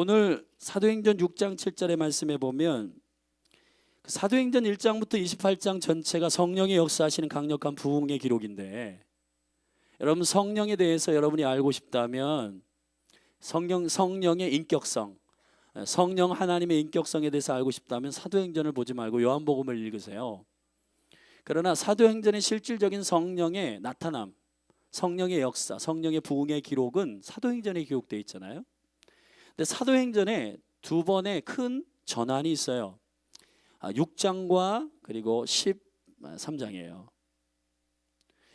오늘 사도행전 6장 7절의 말씀에 보면 그 사도행전 1장부터 28장 전체가 성령의 역사하시는 강력한 부흥의 기록인데 여러분 성령에 대해서 여러분이 알고 싶다면 성령 성령의 인격성 성령 하나님의 인격성에 대해서 알고 싶다면 사도행전을 보지 말고 요한복음을 읽으세요. 그러나 사도행전의 실질적인 성령의 나타남, 성령의 역사, 성령의 부흥의 기록은 사도행전에 기록되어 있잖아요. 근데 사도행전에 두 번의 큰 전환이 있어요. 아, 6장과 그리고 13장이에요.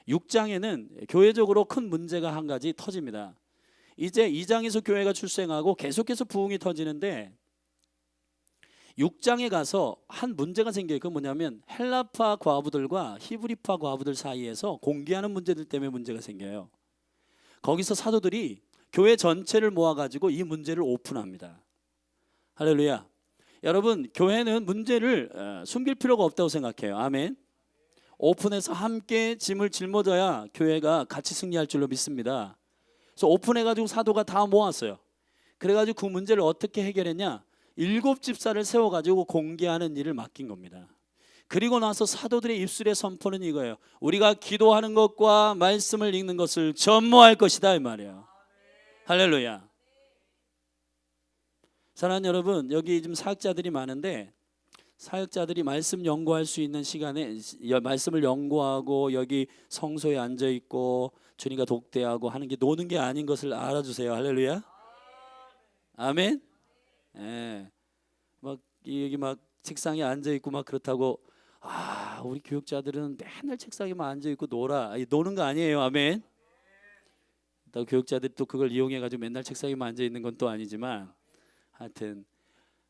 6장에는 교회적으로 큰 문제가 한 가지 터집니다. 이제 2장에서 교회가 출생하고 계속해서 부흥이 터지는데 6장에 가서 한 문제가 생겨요. 그 뭐냐면 헬라파 과부들과 히브리파 과부들 사이에서 공개하는 문제들 때문에 문제가 생겨요. 거기서 사도들이 교회 전체를 모아가지고 이 문제를 오픈합니다. 할렐루야. 여러분 교회는 문제를 어, 숨길 필요가 없다고 생각해요. 아멘. 오픈해서 함께 짐을 짊어져야 교회가 같이 승리할 줄로 믿습니다. 그래서 오픈해가지고 사도가 다 모았어요. 그래가지고 그 문제를 어떻게 해결했냐? 일곱 집사를 세워가지고 공개하는 일을 맡긴 겁니다. 그리고 나서 사도들의 입술의 선포는 이거예요. 우리가 기도하는 것과 말씀을 읽는 것을 전무할 것이다 이 말이에요. 할렐루야. 사랑하는 여러분, 여기 지금 사역자들이 많은데 사역자들이 말씀 연구할 수 있는 시간에 여- 말씀을 연구하고 여기 성소에 앉아 있고 주님과 독대하고 하는 게 노는 게 아닌 것을 알아주세요. 할렐루야. 아멘. 예. 막 이- 여기 막 책상에 앉아 있고 막 그렇다고 아 우리 교육자들은 맨날 책상에만 앉아 있고 놀아 노는 거 아니에요. 아멘. 또 교육자들이 또 그걸 이용해 가지고 맨날 책상에만 앉아 있는 건 또 아니지만 하여튼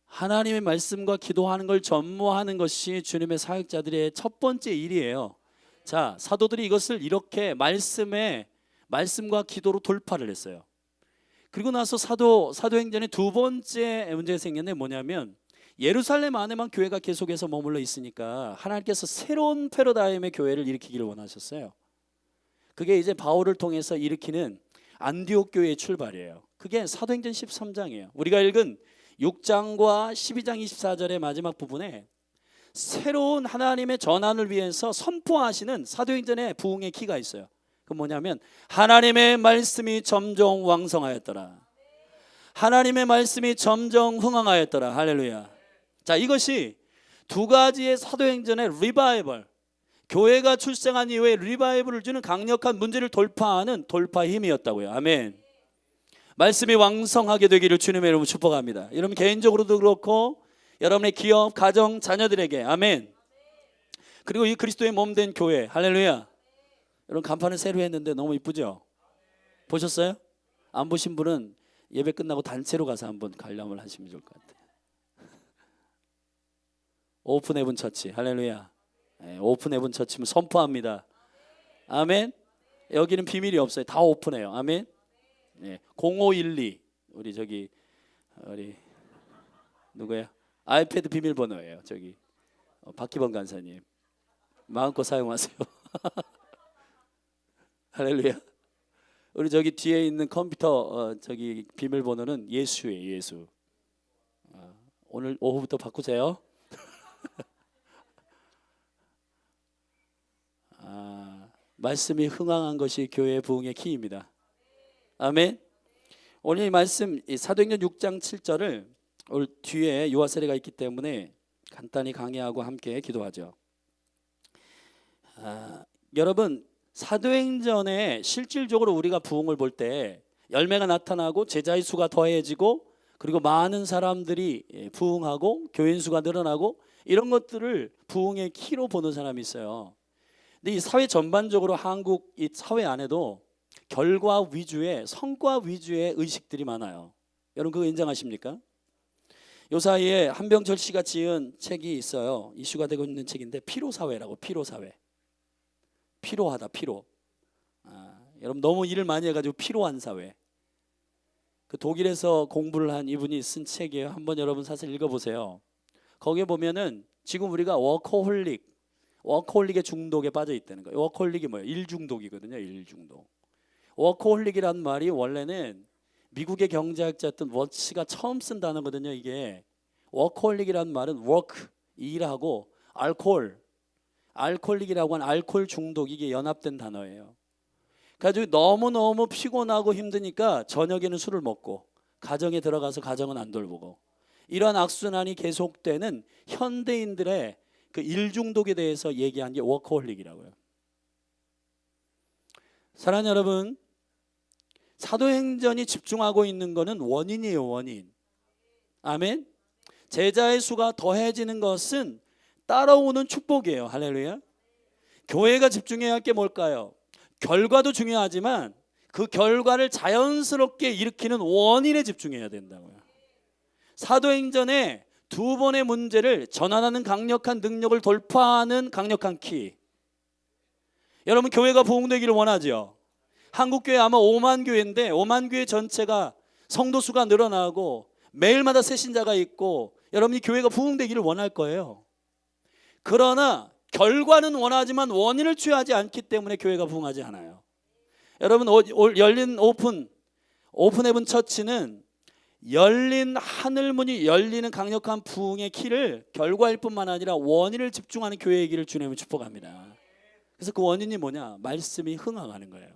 하나님의 말씀과 기도하는 걸 전무하는 것이 주님의 사역자들의 첫 번째 일이에요. 자, 사도들이 이것을 이렇게 말씀에 말씀과 기도로 돌파를 했어요. 그리고 나서 사도 사도행전의 두 번째 문제가 생겼는데 뭐냐면 예루살렘 안에만 교회가 계속해서 머물러 있으니까 하나님께서 새로운 패러다임의 교회를 일으키기를 원하셨어요. 그게 이제 바울을 통해서 일으키는 안디옥 교회의 출발이에요. 그게 사도행전 13장이에요. 우리가 읽은 6장과 12장 24절의 마지막 부분에 새로운 하나님의 전환을 위해서 선포하시는 사도행전의 부흥의 키가 있어요. 그 뭐냐면 하나님의 말씀이 점점 왕성하였더라. 하나님의 말씀이 점점 흥황하였더라. 할렐루야. 자, 이것이 두 가지의 사도행전의 리바이벌 교회가 출생한 이후에 리바이벌을 주는 강력한 문제를 돌파하는 돌파 힘이었다고요. 아멘. 말씀이 왕성하게 되기를 주님의 이름으로 축복합니다. 여러분 개인적으로도 그렇고 여러분의 기업, 가정, 자녀들에게 아멘. 그리고 이 그리스도의 몸 된 교회 할렐루야. 여러분 간판을 새로 했는데 너무 이쁘죠? 보셨어요? 안 보신 분은 예배 끝나고 단체로 가서 한번 관람을 하시면 좋을 것 같아요. 오픈 헤븐 처치 할렐루야. 예, 오픈 헤븐 처치면 선포합니다. 아멘. 여기는 비밀이 없어요. 다 오픈해요. 아멘. 네, 0512 우리 저기 우리 누구야? 아이패드 비밀번호예요. 저기 어, 박기범 간사님 마음껏 사용하세요. 할렐루야. 우리 저기 뒤에 있는 컴퓨터 어, 저기 비밀번호는 예수예요. 예수. 어, 오늘 오후부터 바꾸세요. 말씀이 흥황한 것이 교회의 부흥의 키입니다. 아멘. 오늘 이 말씀 이 사도행전 6장 7절을 오늘 뒤에 요하 세례가 있기 때문에 간단히 강의하고 함께 기도하죠. 아, 여러분 사도행전에 실질적으로 우리가 부흥을 볼 때 열매가 나타나고 제자의 수가 더해지고 그리고 많은 사람들이 예, 부흥하고 교인 수가 늘어나고 이런 것들을 부흥의 키로 보는 사람이 있어요. 근데 이 사회 전반적으로 한국 이 사회 안에도 결과 위주의 성과 위주의 의식들이 많아요. 여러분 그거 인정하십니까? 요 사이에 한병철 씨가 지은 책이 있어요. 이슈가 되고 있는 책인데 피로 사회라고 피로 사회. 피로하다 피로. 아, 여러분 너무 일을 많이 해가지고 피로한 사회. 그 독일에서 공부를 한 이분이 쓴 책이에요. 한번 여러분 사실 읽어보세요. 거기에 보면은 지금 우리가 워커홀릭, 워커홀릭의 중독에 빠져 있다는 거예요. 워커홀릭이 뭐예요? 일 중독이거든요. 일 중독. 워커홀릭이란 말이 원래는 미국의 경제학자였던 워치가 처음 쓴 단어거든요. 이게 워커홀릭이라는 말은 워크 일하고 알코올 알코올릭이라고 하는 알코올 중독 이게 연합된 단어예요. 가지고 너무 너무 피곤하고 힘드니까 저녁에는 술을 먹고 가정에 들어가서 가정은 안 돌보고 이런 악순환이 계속되는 현대인들의 그 일중독에 대해서 얘기한 게 워커홀릭이라고요. 사랑하는 여러분, 사도행전이 집중하고 있는 것은 원인이에요, 원인. 아멘. 제자의 수가 더해지는 것은 따라오는 축복이에요. 할렐루야. 교회가 집중해야 할 게 뭘까요? 결과도 중요하지만 그 결과를 자연스럽게 일으키는 원인에 집중해야 된다고요. 사도행전에 두 번의 문제를 전환하는 강력한 능력을 돌파하는 강력한 키. 여러분 교회가 부흥되기를 원하죠. 한국 교회 아마 5만 교회인데 5만 교회 전체가 성도 수가 늘어나고 매일마다 새 신자가 있고 여러분이 교회가 부흥되기를 원할 거예요. 그러나 결과는 원하지만 원인을 취하지 않기 때문에 교회가 부흥하지 않아요. 여러분 열린 오픈 오픈 헤븐 처치는 열린 하늘 문이 열리는 강력한 부흥의 키를 결과일 뿐만 아니라 원인을 집중하는 교회이기를 주님은 축복합니다. 그래서 그 원인이 뭐냐? 말씀이 흥황하는 거예요.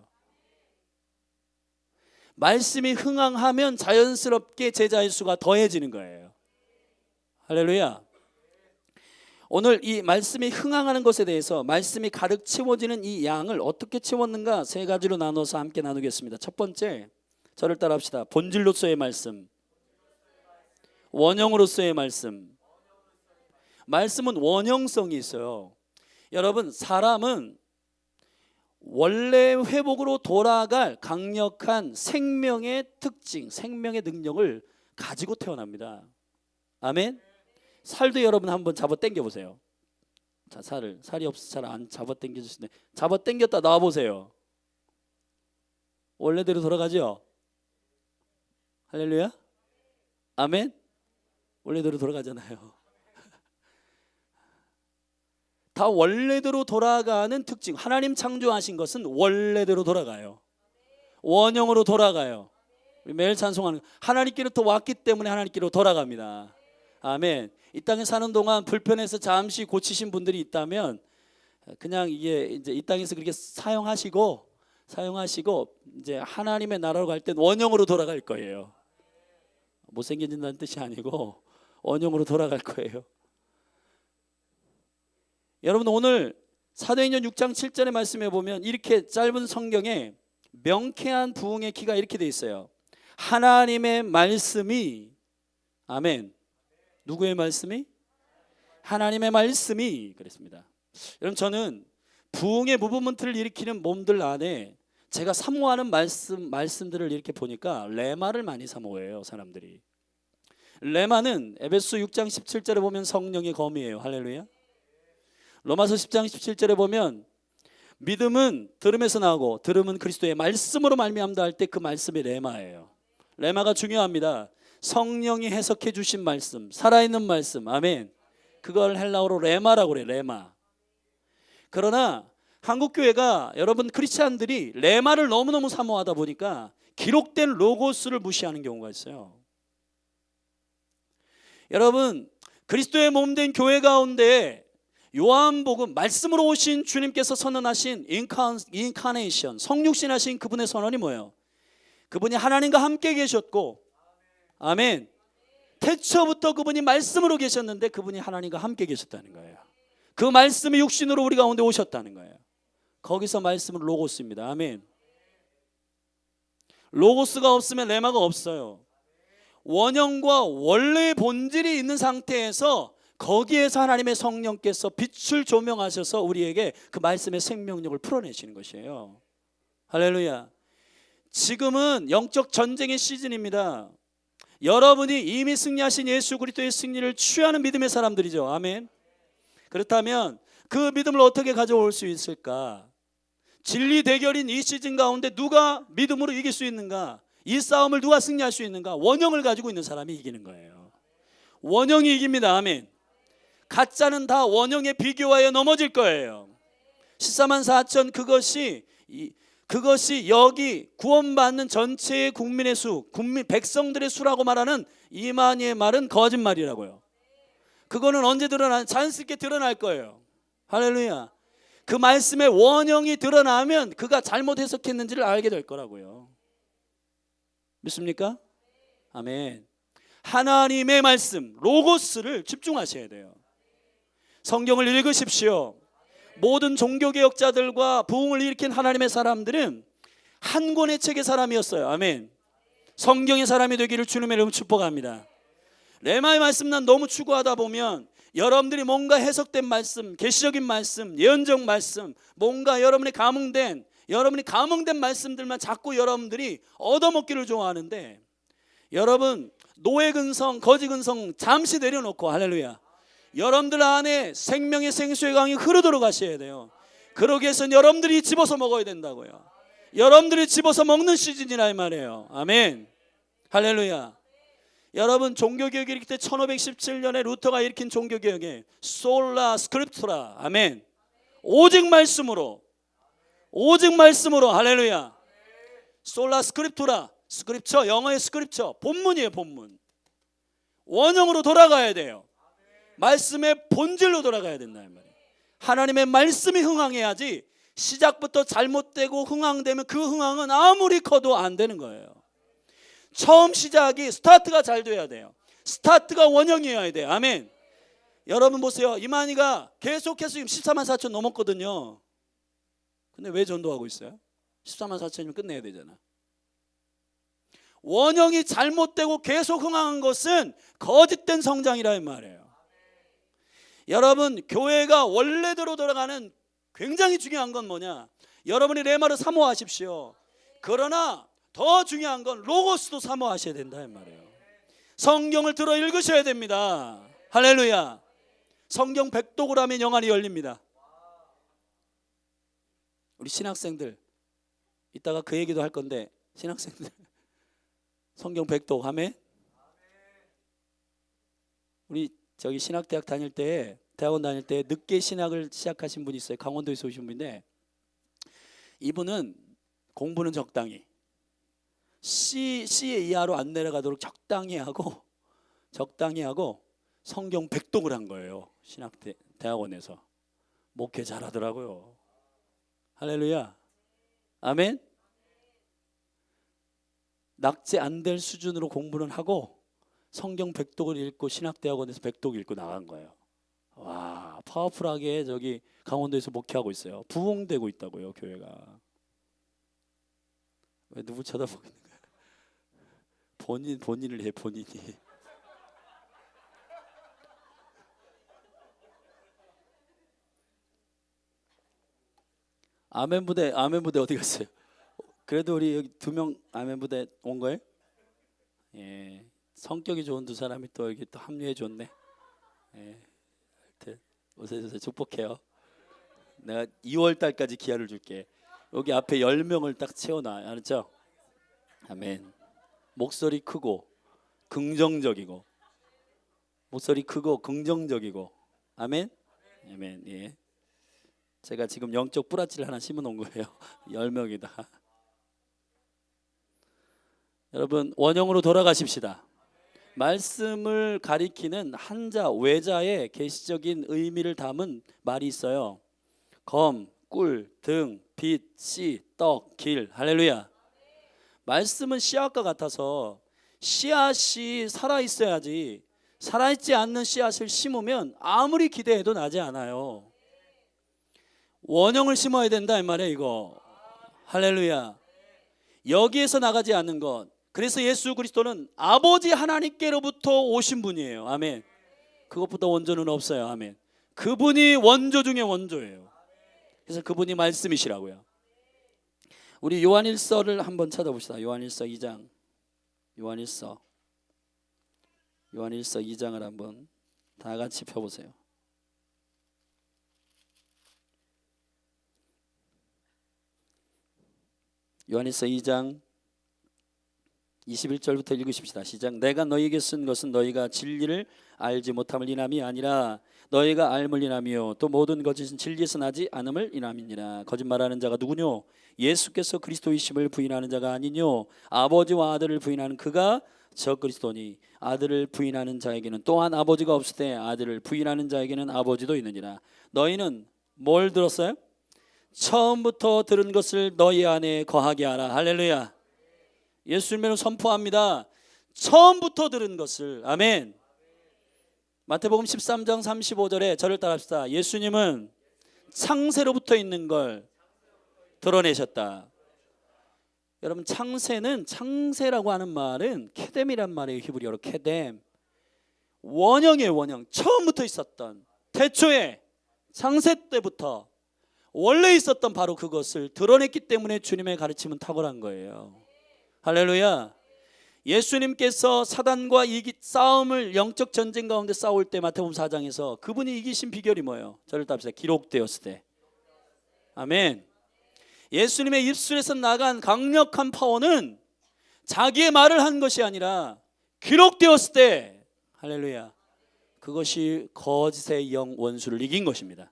말씀이 흥황하면 자연스럽게 제자의 수가 더해지는 거예요. 할렐루야. 오늘 이 말씀이 흥황하는 것에 대해서 말씀이 가득 채워지는 이 양을 어떻게 채웠는가 세 가지로 나눠서 함께 나누겠습니다. 첫 번째, 저를 따라합시다. 본질로서의 말씀, 원형으로서의 말씀. 말씀은 원형성이 있어요. 여러분, 사람은 원래 회복으로 돌아갈 강력한 생명의 특징, 생명의 능력을 가지고 태어납니다. 아멘. 살도 여러분 한번 잡아 당겨 보세요. 자, 살을 살이 없어 잘안 잡아 당겨 주시네. 잡아 당겼다 나와 보세요. 원래대로 돌아가죠? 할렐루야. 아멘. 원래대로 돌아가잖아요. 다 원래대로 돌아가는 특징. 하나님 창조하신 것은 원래대로 돌아가요. 원형으로 돌아가요. 매일 찬송하는 거. 하나님께로부터 왔기 때문에 하나님께로 돌아갑니다. 아멘. 이 땅에 사는 동안 불편해서 잠시 고치신 분들이 있다면 그냥 이게 이제 이 땅에서 그렇게 사용하시고 사용하시고 이제 하나님의 나라로 갈 땐 원형으로 돌아갈 거예요. 못생겨진다는 뜻이 아니고 원형으로 돌아갈 거예요. 여러분 오늘 사도행전 6장 7절의 말씀에 보면 이렇게 짧은 성경에 명쾌한 부흥의 키가 이렇게 돼 있어요. 하나님의 말씀이 아멘. 누구의 말씀이? 하나님의 말씀이 그랬습니다. 여러분 저는 부흥의 무브먼트를 일으키는 몸들 안에 제가 사모하는 말씀 말씀들을 이렇게 보니까 레마를 많이 사모해요 사람들이. 레마는 에베소 6장 17절에 보면 성령의 검이에요. 할렐루야. 로마서 10장 17절에 보면 믿음은 들음에서 나오고 들음은 그리스도의 말씀으로 말미암다 할 때 그 말씀이 레마예요. 레마가 중요합니다. 성령이 해석해 주신 말씀, 살아있는 말씀. 아멘. 그걸 헬라어로 레마라고 그래. 레마. 그러나 한국 교회가 여러분 크리스찬들이 레마를 너무너무 사모하다 보니까 기록된 로고스를 무시하는 경우가 있어요. 여러분 그리스도의 몸 된 교회 가운데 요한복음 말씀으로 오신 주님께서 선언하신 인카, 인카네이션 성육신 하신 그분의 선언이 뭐예요? 그분이 하나님과 함께 계셨고 아멘. 태초부터 그분이 말씀으로 계셨는데 그분이 하나님과 함께 계셨다는 거예요. 그 말씀이 육신으로 우리 가운데 오셨다는 거예요. 거기서 말씀은 로고스입니다. 아멘. 로고스가 없으면 레마가 없어요 원형과 원래의 본질이 있는 상태에서 거기에서 하나님의 성령께서 빛을 조명하셔서 우리에게 그 말씀의 생명력을 풀어내시는 것이에요. 할렐루야. 지금은 영적 전쟁의 시즌입니다. 여러분이 이미 승리하신 예수 그리스도의 승리를 취하는 믿음의 사람들이죠. 아멘. 그렇다면 그 믿음을 어떻게 가져올 수 있을까? 진리 대결인 이 시즌 가운데 누가 믿음으로 이길 수 있는가? 이 싸움을 누가 승리할 수 있는가? 원형을 가지고 있는 사람이 이기는 거예요. 원형이 이깁니다. 아멘. 가짜는 다 원형에 비교하여 넘어질 거예요. 14만 4천 그것이 이 그것이 여기 구원받는 전체의 국민의 수, 국민 백성들의 수라고 말하는 이만희의 말은 거짓말이라고요. 그거는 언제 드러나 자연스럽게 드러날 거예요. 할렐루야. 그 말씀의 원형이 드러나면 그가 잘못 해석했는지를 알게 될 거라고요. 믿습니까? 아멘. 하나님의 말씀 로고스를 집중하셔야 돼요. 성경을 읽으십시오. 모든 종교개혁자들과 부흥을 일으킨 하나님의 사람들은 한 권의 책의 사람이었어요. 아멘. 성경의 사람이 되기를 주님의 이름으로 축복합니다. 레마의 말씀 난 너무 추구하다 보면 여러분들이 뭔가 해석된 말씀, 계시적인 말씀, 예언적 말씀, 뭔가 여러분이 감흥된 여러분이 감흥된 말씀들만 자꾸 여러분들이 얻어먹기를 좋아하는데 여러분 노예 근성, 거지 근성 잠시 내려놓고 할렐루야. 여러분들 안에 생명의 생수의 강이 흐르도록 하셔야 돼요. 그러기 위해서는 여러분들이 집어서 먹어야 된다고요. 여러분들이 집어서 먹는 시즌이라 이 말이에요. 아멘. 할렐루야. 여러분 종교개혁이 일으킬 때 1517년에 루터가 일으킨 종교개혁에 솔라 스크립투라 아멘 오직 말씀으로 오직 말씀으로 할렐루야 솔라 스크립투라 스크립처 영어의 스크립처 본문이에요 본문 원형으로 돌아가야 돼요 말씀의 본질로 돌아가야 된다 이 말이에요 하나님의 말씀이 흥황해야지 시작부터 잘못되고 흥황되면 그 흥황은 아무리 커도 안 되는 거예요 처음 시작이 스타트가 잘 돼야 돼요. 스타트가 원형이어야 돼요. 아멘. 여러분 보세요. 이만희가 계속해서 지금 14만 4천 넘었거든요. 근데 왜 전도하고 있어요? 14만 4천이면 끝내야 되잖아. 원형이 잘못되고 계속 흥황한 것은 거짓된 성장이라 이 말이에요. 여러분 교회가 원래대로 돌아가는 굉장히 중요한 건 뭐냐? 여러분이 레마를 사모하십시오. 그러나 더 중요한 건 로고스도 사모하셔야 된다 이 말이에요. 성경을 들어 읽으셔야 됩니다. 할렐루야. 성경 백독을 하면 영안이 열립니다. 우리 신학생들 이따가 그 얘기도 할 건데 신학생들 성경 백독 하면 우리 저기 신학대학 다닐 때 대학원 다닐 때 늦게 신학을 시작하신 분이 있어요. 강원도에서 오신 분인데 이분은 공부는 적당히 C C의 이하로 안 내려가도록 적당히 하고 적당히 하고 성경 백독을 한 거예요. 신학대 대학원에서 목회 잘하더라고요. 할렐루야. 아멘. 낙제 안 될 수준으로 공부는 하고 성경 백독을 읽고 신학대학원에서 백독 읽고 나간 거예요. 와 파워풀하게 저기 강원도에서 목회하고 있어요. 부흥되고 있다고요 교회가. 왜 누구 쳐다보고 있는 거야? 본인 본인을 해 본인이. 아멘 부대 아멘 부대 어디 갔어요? 그래도 우리 여기 두 명 아멘 부대 온 거예요? 예 성격이 좋은 두 사람이 또 여기 또 합류해 줬네. 예 하여튼 오세요 오세요 축복해요. 내가 2월 달까지 기회를 줄게. 여기 앞에 10명을 딱 채워놔 알았죠? 아멘. 목소리 크고 긍정적이고 목소리 크고 긍정적이고 아멘. 아멘. 예. 제가 지금 영적 뿌라치를 하나 심어 놓은 거예요. 10명이다. 여러분 원형으로 돌아가십시다. 말씀을 가리키는 한자 외자의 계시적인 의미를 담은 말이 있어요. 검, 꿀, 등, 빛, 씨, 떡, 길. 할렐루야. 말씀은 씨앗과 같아서 씨앗이 살아 있어야지 살아 있지 않는 씨앗을 심으면 아무리 기대해도 나지 않아요. 원형을 심어야 된다 이 말이에요, 이거. 할렐루야. 여기에서 나가지 않는 것. 그래서 예수 그리스도는 아버지 하나님께로부터 오신 분이에요. 아멘. 그것보다 원조는 없어요. 아멘. 그분이 원조 중에 원조예요. 그래서 그분이 말씀이시라고요. 우리 요한일서를 한번 찾아봅시다. 요한일서 2장. 요한일서. 요한일서 2장을 한번 다 같이 펴보세요. 요한일서 2장 21절부터 읽으십시다. 시작. 내가 너희에게 쓴 것은 너희가 진리를 알지 못함을 인함이 아니라 너희가 알물 인함이요 또 모든 거짓은 진리에서 나지 않음을 인함이니라. 거짓말하는 자가 누구뇨? 예수께서 그리스도이심을 부인하는 자가 아니뇨 아버지와 아들을 부인하는 그가 저 그리스도니 아들을 부인하는 자에게는 또한 아버지가 없을 때 아들을 부인하는 자에게는 아버지도 있느니라 너희는 뭘 들었어요? 처음부터 들은 것을 너희 안에 거하게 하라. 할렐루야. 예수님을 선포합니다. 처음부터 들은 것을. 아멘. 마태복음 13장 35절에 저를 따라합시다. 예수님은 창세로부터 있는 걸 드러내셨다. 여러분 창세는 창세라고 하는 말은 케뎀이란 말이에요 히브리어로 케뎀. 원형의 원형. 처음부터 있었던 태초에 창세 때부터 원래 있었던 바로 그것을 드러냈기 때문에 주님의 가르침은 탁월한 거예요 할렐루야 예수님께서 사단과 이기 싸움을 영적 전쟁 가운데 싸울 때 마태복음 4장에서 그분이 이기신 비결이 뭐예요? 저를 답시다. 기록되었을 때. 아멘. 예수님의 입술에서 나간 강력한 파워는 자기의 말을 한 것이 아니라 기록되었을 때 할렐루야. 그것이 거짓의 영 원수를 이긴 것입니다.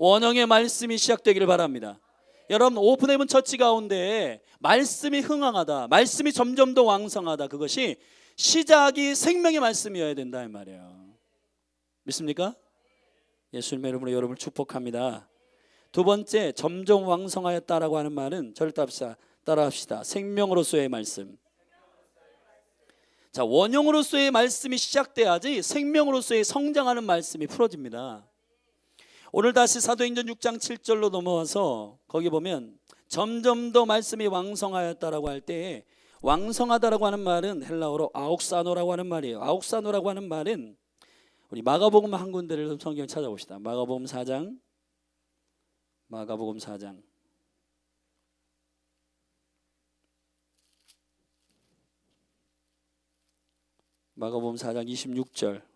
원형의 말씀이 시작되기를 바랍니다. 여러분 오픈헤븐 처치 가운데 말씀이 흥황하다. 말씀이 점점 더 왕성하다. 그것이 시작이 생명의 말씀이어야 된다 이 말이에요. 믿습니까? 예수님의 이름으로 여러분을 축복합니다. 두 번째 점점 왕성하였다라고 하는 말은 따라합시다. 따라합시다. 생명으로서의 말씀. 자 원형으로서의 말씀이 시작돼야지 생명으로서의 성장하는 말씀이 풀어집니다. 오늘 다시 사도행전 6장 7절로 넘어와서 거기 보면 점점 더 말씀이 왕성하였다라고 할 때에 왕성하다라고 하는 말은 헬라어로 아옥사노라고 하는 말이에요. 아옥사노라고 하는 말은 우리 마가복음 한 군데를 좀 성경 찾아봅시다. 마가복음 4장 마가복음 4장 마가복음 4장 26절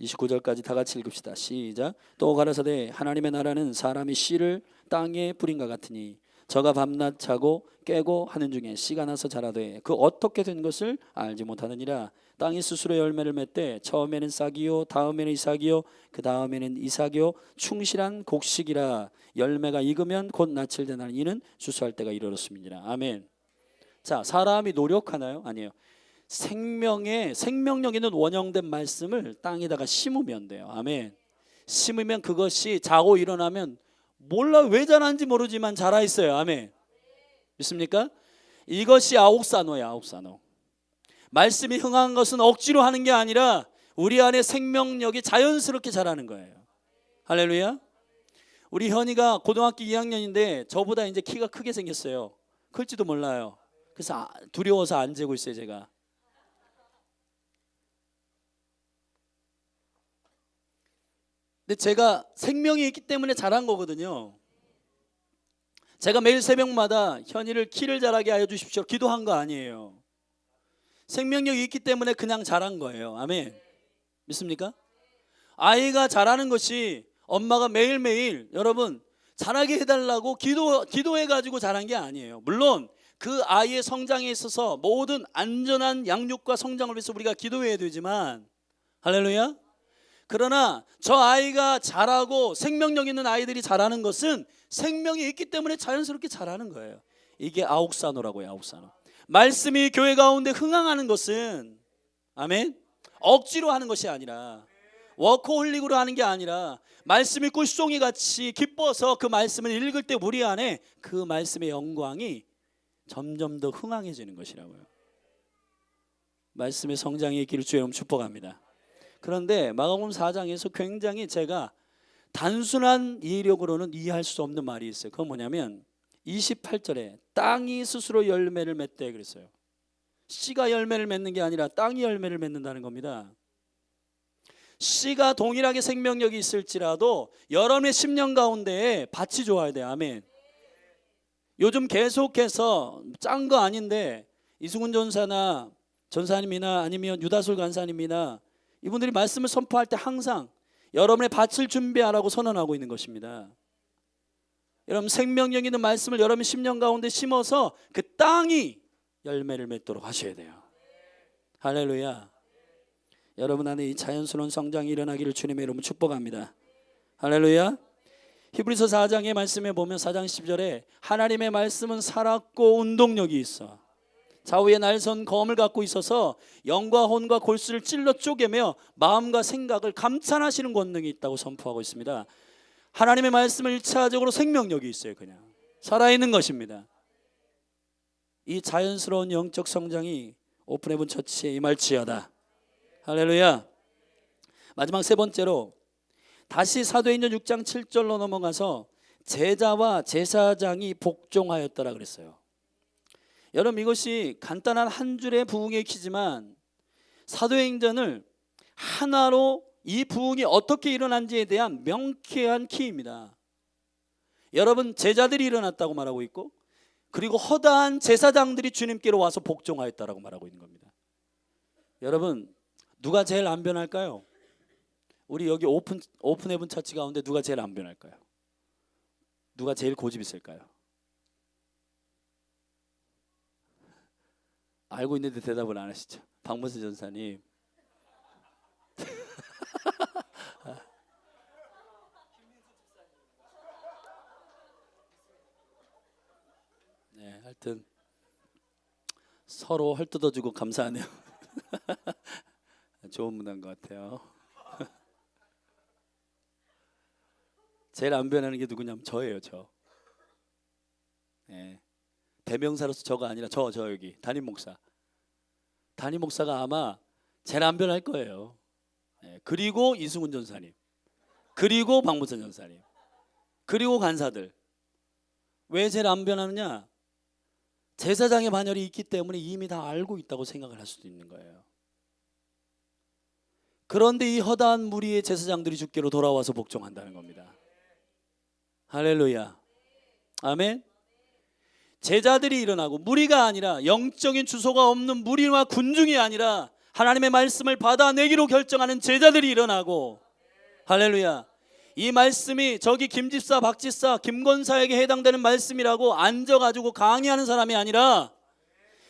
29절까지 다 같이 읽읍시다. 시작. 또 가라사대 하나님의 나라는 사람이 씨를 땅에 뿌린과 같으니 저가 밤낮 자고 깨고 하는 중에 씨가 나서 자라되 그 어떻게 된 것을 알지 못하느니라. 땅이 스스로 열매를 맺되 처음에는 싹이요 다음에는 이삭이요 그 다음에는 이삭이요 충실한 곡식이라 열매가 익으면 곧 낯을 대나니 이는 주수할 때가 이르렀음이니라. 아멘. 자 사람이 노력하나요? 아니에요. 생명의 생명력 있는 원형된 말씀을 땅에다가 심으면 돼요. 아멘. 심으면 그것이 자고 일어나면 몰라 왜 자라는지 모르지만 자라 있어요. 아멘. 믿습니까? 이것이 아옥사노야, 아옥사노. 말씀이 흥한 것은 억지로 하는 게 아니라 우리 안에 생명력이 자연스럽게 자라는 거예요. 할렐루야. 우리 현이가 고등학교 2학년인데 저보다 이제 키가 크게 생겼어요. 클지도 몰라요. 그래서 아- 두려워서 안 재고 있어요, 제가. 근데 제가 생명이 있기 때문에 잘한 거거든요. 제가 매일 새벽마다 현이를 키를 자라게 하여 주십시오. 기도한 거 아니에요. 생명력이 있기 때문에 그냥 자란 거예요. 아멘. 믿습니까? 아이가 자라는 것이 엄마가 매일매일 여러분 자라게 해달라고 기도, 기도해가지고 자란 게 아니에요. 물론 그 아이의 성장에 있어서 모든 안전한 양육과 성장을 위해서 우리가 기도해야 되지만 할렐루야. 그러나 저 아이가 자라고 생명력 있는 아이들이 자라는 것은 생명이 있기 때문에 자연스럽게 자라는 거예요. 이게 아옥사노라고요, 아옥사노. 말씀이 교회 가운데 흥황하는 것은 아멘. 억지로 하는 것이 아니라 워커홀릭으로 하는 게 아니라 말씀이 꿀송이 같이 기뻐서 그 말씀을 읽을 때 우리 안에 그 말씀의 영광이 점점 더 흥황해지는 것이라고요. 말씀의 성장의 있기를 주의 축복합니다. 그런데 마가복음 4장에서 굉장히 제가 단순한 이해력으로는 이해할 수 없는 말이 있어요. 그건 뭐냐면 28절에 땅이 스스로 열매를 맺대 그랬어요. 씨가 열매를 맺는 게 아니라 땅이 열매를 맺는다는 겁니다. 씨가 동일하게 생명력이 있을지라도 여러분의 10년 가운데 밭이 좋아야 돼요. 아멘. 요즘 계속해서 짠 거 아닌데 이승훈 전사나 전사님이나 아니면 유다솔 간사님이나 이분들이 말씀을 선포할 때 항상 여러분의 밭을 준비하라고 선언하고 있는 것입니다. 여러분 생명력 있는 말씀을 여러분 10년 가운데 심어서 그 땅이 열매를 맺도록 하셔야 돼요. 할렐루야. 여러분 안에 이 자연스러운 성장이 일어나기를 주님의 이름으로 축복합니다. 할렐루야. 히브리서 4장의 말씀에 보면 4장 10절에 하나님의 말씀은 살았고 운동력이 있어. 좌우에 날선 검을 갖고 있어서 영과 혼과 골수를 찔러 쪼개며 마음과 생각을 감찰하시는 권능이 있다고 선포하고 있습니다. 하나님의 말씀은 일차적으로 생명력이 있어요. 그냥 살아있는 것입니다. 이 자연스러운 영적 성장이 오픈해본 처치에 임할지어다. 할렐루야. 마지막 세 번째로 다시 사도행전 6장 7절로 넘어가서 제자와 제사장이 복종하였더라 그랬어요. 여러분 이것이 간단한 한 줄의 부흥의 키지만 사도행전을 하나로 이 부흥이 어떻게 일어난지에 대한 명쾌한 키입니다. 여러분 제자들이 일어났다고 말하고 있고 그리고 허다한 제사장들이 주님께로 와서 복종하였다라고 말하고 있는 겁니다. 여러분 누가 제일 안 변할까요? 우리 여기 오픈 오픈 헤븐 처치 가운데 누가 제일 안 변할까요? 누가 제일 고집 있을까요? 알고 있는데 대답을 안 하시죠. 박문수 전사님. 네, 하여튼 서로 헐뜯어주고 감사하네요. 좋은 문화인 것 같아요. 제일 안 변하는 게 누구냐면 저예요, 저. 네. 대명사로서 저가 아니라 저, 저 여기 담임 목사. 담임 목사가 아마 제일 안 변할 거예요. 네. 그리고 이승훈 전사님, 그리고 박무선 전사님, 그리고 간사들. 왜 제일 안 변하느냐? 제사장의 반열이 있기 때문에 이미 다 알고 있다고 생각을 할 수도 있는 거예요. 그런데 이 허다한 무리의 제사장들이 주께로 돌아와서 복종한다는 겁니다. 할렐루야. 아멘. 제자들이 일어나고 무리가 아니라 영적인 주소가 없는 무리와 군중이 아니라 하나님의 말씀을 받아내기로 결정하는 제자들이 일어나고 할렐루야. 이 말씀이 저기 김집사, 박집사, 김권사에게 해당되는 말씀이라고 앉아가지고 강의하는 사람이 아니라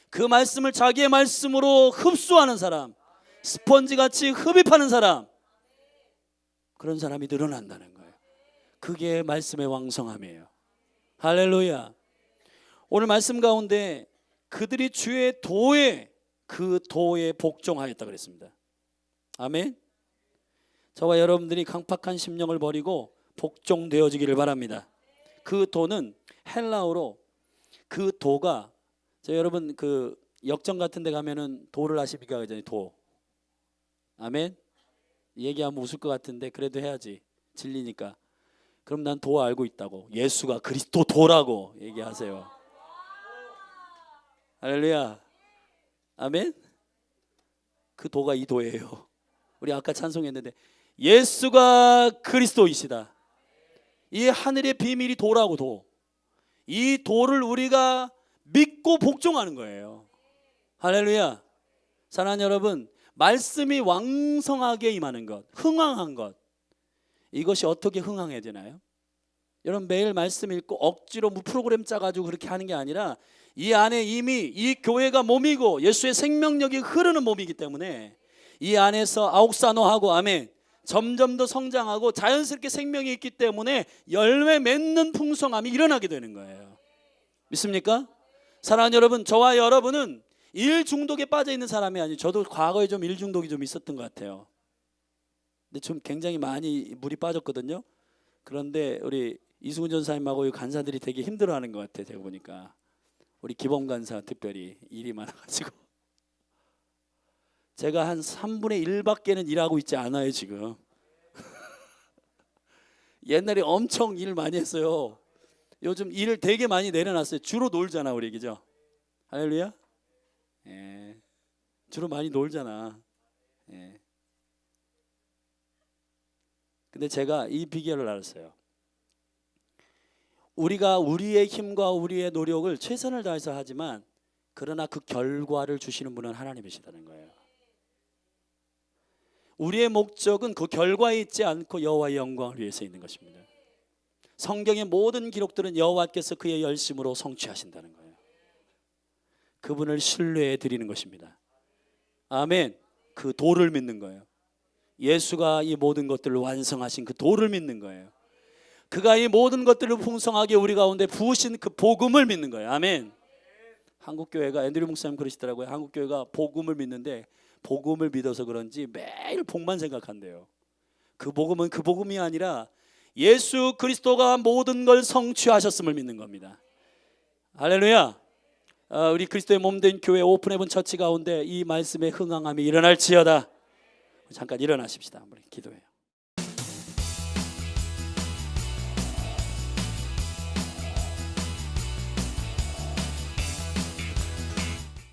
그 말씀을 자기의 말씀으로 흡수하는 사람, 스펀지 같이 흡입하는 사람, 그런 사람이 늘어난다는 거예요. 그게 말씀의 왕성함이에요. 할렐루야. 오늘 말씀 가운데 그들이 주의 도에 그 도에 복종하였다 그랬습니다. 아멘. 저와 여러분들이 강팍한 심령을 버리고 복종되어지기를 바랍니다. 그 도는 헬라어로 그 도가 저 여러분 그 역정 같은 데 가면은 도를 아십니까 그전에 도. 아멘. 얘기하면 웃을 것 같은데 그래도 해야지. 진리니까. 그럼 난 도 알고 있다고. 예수가 그리스도 도라고 얘기하세요. 할렐루야. 아멘. 그 도가 이 도예요. 우리 아까 찬송했는데 예수가 그리스도이시다. 이 하늘의 비밀이 도라고 도. 이 도를 우리가 믿고 복종하는 거예요. 할렐루야. 사랑하는 여러분, 말씀이 왕성하게 임하는 것, 흥왕한 것. 이것이 어떻게 흥왕해야 되나요? 여러분 매일 말씀 읽고 억지로 무 프로그램 짜가지고 그렇게 하는 게 아니라 이 안에 이미 이 교회가 몸이고 예수의 생명력이 흐르는 몸이기 때문에 이 안에서 아옥산호하고 아멘 점점 더 성장하고 자연스럽게 생명이 있기 때문에 열매 맺는 풍성함이 일어나게 되는 거예요. 믿습니까? 사랑하는 여러분, 저와 여러분은 일 중독에 빠져 있는 사람이 아니. 저도 과거에 좀 일 중독이 좀 있었던 것 같아요. 근데 좀 굉장히 많이 물이 빠졌거든요. 그런데 우리 이승훈 전사님하고 이 간사들이 되게 힘들어하는 것 같아요. 제가 보니까 우리 기범 간사 특별히 일이 많아가지고 제가 한 3분의 1밖에는 일하고 있지 않아요 지금. 옛날에 엄청 일 많이 했어요. 요즘 일을 되게 많이 내려놨어요. 주로 놀잖아 우리 그죠? 할렐루야. 예. 주로 많이 놀잖아. 예. 근데 제가 이 비결을 알았어요. 우리가 우리의 힘과 우리의 노력을 최선을 다해서 하지만 그러나 그 결과를 주시는 분은 하나님이시다는 거예요. 우리의 목적은 그 결과에 있지 않고 여호와의 영광을 위해서 있는 것입니다. 성경의 모든 기록들은 여호와께서 그의 열심으로 성취하신다는 거예요. 그분을 신뢰해 드리는 것입니다. 아멘. 그 도를 믿는 거예요. 예수가 이 모든 것들을 완성하신 그 도를 믿는 거예요. 그가 이 모든 것들을 풍성하게 우리 가운데 부으신 그 복음을 믿는 거예요. 아멘. 한국 교회가 앤드류 목사님 그러시더라고요. 한국 교회가 복음을 믿는데 복음을 믿어서 그런지 매일 복만 생각한대요. 그 복음은 그 복음이 아니라 예수 그리스도가 모든 걸 성취하셨음을 믿는 겁니다. 할렐루야. 아, 우리 그리스도의 몸된 교회 오픈해본 처치 가운데 이 말씀에 흥황함이 일어날지어다. 잠깐 일어나십시다. 한번 기도해요.